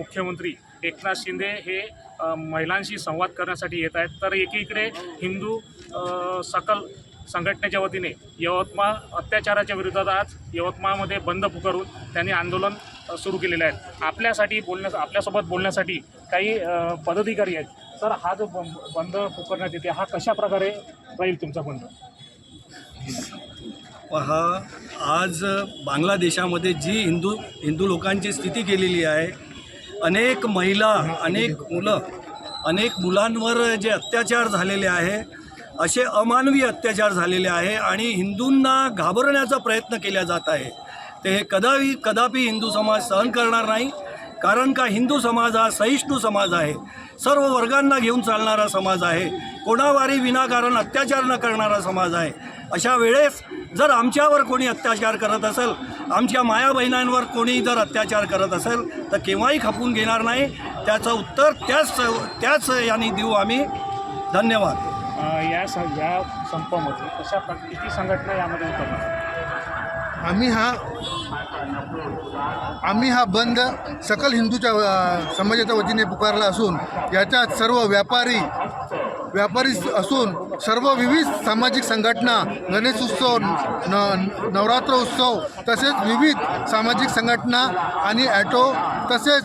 मुख्यमंत्री एकनाथ शिंदे हे महिलांशी संवाद करण्यासाठी येत आहेत. तर एकीकडे हिंदू सकल संघटनेच्या वतीने यवतमाळ अत्याचाराच्या विरोधात आज यवतमाळमध्ये बंद पुकारून त्यांनी आंदोलन सुरू केलेले आहे आपल्यासाठी बोलण्यास आपल्यासोबत बोलण्यासाठी काही पदाधिकारी आहेत. तर हा जो बंद पुकारण्यात येते हा कशा प्रकारे राहील तुमचा बंद? पहा आज बांगलादेशामध्ये जी हिंदू हिंदू लोकांची स्थिती केलेली आहे अनेक महिला अनेक मुलं अनेक मुलांवर जे अत्याचार झालेले आहे असे अमानवी अत्याचार झालेले आहे आणि हिंदूंना घाबरण्याचा प्रयत्न केला जात आहे. ते हे कदापि कदापि हिंदू समाज सहन करणार नाही कारण का हिंदू समाज हा सहिष्णू समाज आहे. सर्व वर्गांना घेऊन चालणारा समाज आहे. कोणावारी विनाकारण अत्याचार न करणारा समाज आहे. अशा वेळेस जर आमच्यावर कोणी अत्याचार करत असेल आमच्या माया बहिणांवर कोणी जर अत्याचार करत असेल तर केव्हाही खपून घेणार नाही. त्याचं उत्तर त्याच त्याच यांनी देऊ आम्ही. धन्यवाद. या स या संपामध्ये कशा किती संघटना यामध्ये उतरणार आम्ही हा आम्ही हा बंद सकल हिंदूच्या अ, समाजाच्या वतीने पुकारला असून याच्यात सर्व व्यापारी व्यापारी असून सर्व विविध सामाजिक संघटना गणेश उत्सव न नवरात्र उत्सव तसेच विविध सामाजिक संघटना आणि ॲटो तसेच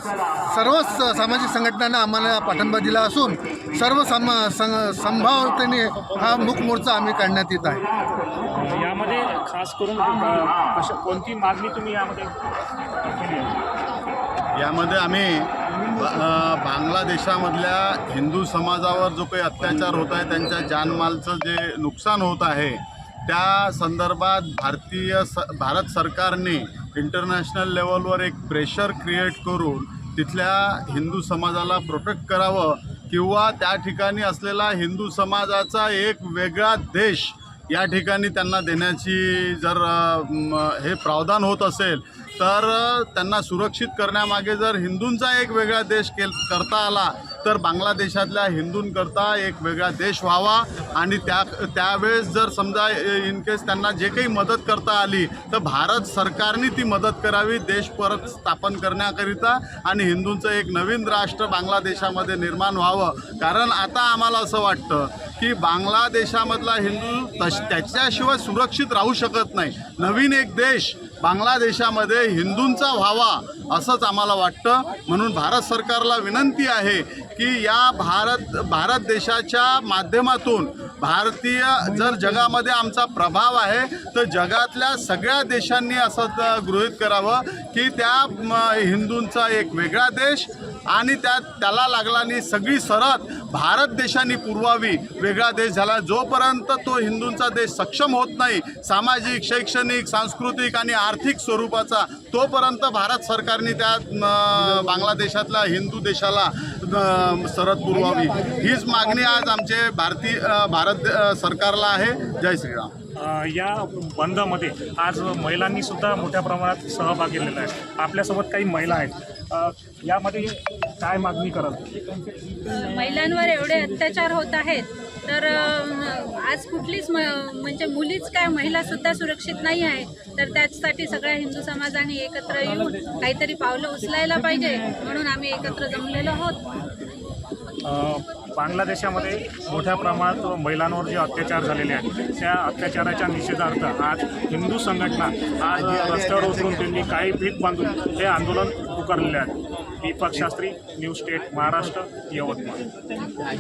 सर्वच सामाजिक संघटनांना आम्हाला पाठिंबा दिला असून सर्व सम सं हा मूक मोर्चा आम्ही काढण्यात येत आहे यामध्ये खास करून कोणती मागणी तुम्ही यामध्ये आहे? यामध्ये आम्ही बांगलादेशामधल्या हिंदू समाजावर जो काही अत्याचार होत आहे त्यांच्या जानमालचं जे नुकसान होत आहे त्या संदर्भात भारतीय स भारत सरकारने इंटरनॅशनल लेवलवर एक प्रेशर क्रिएट करून तिथल्या हिंदू समाजाला प्रोटेक्ट करावं किंवा त्या ठिकाणी असलेला हिंदू समाजाचा एक वेगळा देश या ठिकाणी त्यांना देण्याची जर हे प्रावधान होत असेल तर त्यांना सुरक्षित करण्यामागे जर हिंदूंचा एक वेगळा देश केल करता आला तर बांगलादेशातल्या हिंदूंकरता एक वेगळा देश व्हावा. आणि त्या त्यावेळेस जर समजा इन केस त्यांना जे काही मदत करता आली तर भारत सरकारने ती मदत करावी देश परत स्थापन करण्याकरिता. आणि हिंदूंचं एक नवीन राष्ट्र बांगलादेशामध्ये निर्माण व्हावं. कारण आता आम्हाला असं वाटतं की बांगलादेशामधला हिंदू तश त्याच्याशिवाय सुरक्षित राहू शकत नाही. नवीन एक देश बांगलादेशामध्ये हिंदूंचा व्हावा असंच आम्हाला वाटतं. म्हणून भारत सरकारला विनंती आहे की या भारत भारत देशाच्या माध्यमातून भारतीय जर जगामध्ये आमचा प्रभाव आहे तर जगातल्या सगळ्या देशांनी असं गृहित गृहीत करावं की त्या हिंदूंचा एक वेगळा देश आणि त्या त्याला लागलानी सगळी सरहद भारत देशाने पुरवावी वेगळा देश झाला. जोपर्यंत तो हिंदूंचा देश सक्षम होत नाही सामाजिक शैक्षणिक सांस्कृतिक आणि आर्थिक स्वरूपाचा तोपर्यंत भारत सरकारने त्या बांगलादेशातल्या हिंदू देशाला सरहद पुरवावी. हीच मागणी आज आमचे भारतीय भारत सरकारला आहे. जय श्रीराम. या बंदमध्ये आज महिलांनी सुद्धा मोठ्या प्रमाणात सहभाग घेतलेला आहे. आपल्यासोबत काही महिला आहेत. यामध्ये काय मागणी कराल? महिलांवर एवढे अत्याचार होत आहेत. तर आज कुठलीच म म्हणजे मुलीच काय महिलासुद्धा सुरक्षित नाही आहे. तर त्याचसाठी सगळ्या हिंदू समाजाने एकत्र येऊन काहीतरी पावलं उचलायला पाहिजे. म्हणून आम्ही एकत्र जमलेलो आहोत. बांगलादेशामध्ये मोठ्या प्रमाणात महिलांवर जे अत्याचार झालेले आहेत त्या अत्याचाराच्या निषेधार्थ आज हिंदू संघटना आज रस्त्यावर उतरून त्यांनी काही भीक बांधून हे आंदोलन पुकारलेले आहे दीपक शास्त्री न्यूज स्टेट महाराष्ट्र यवतमाळ.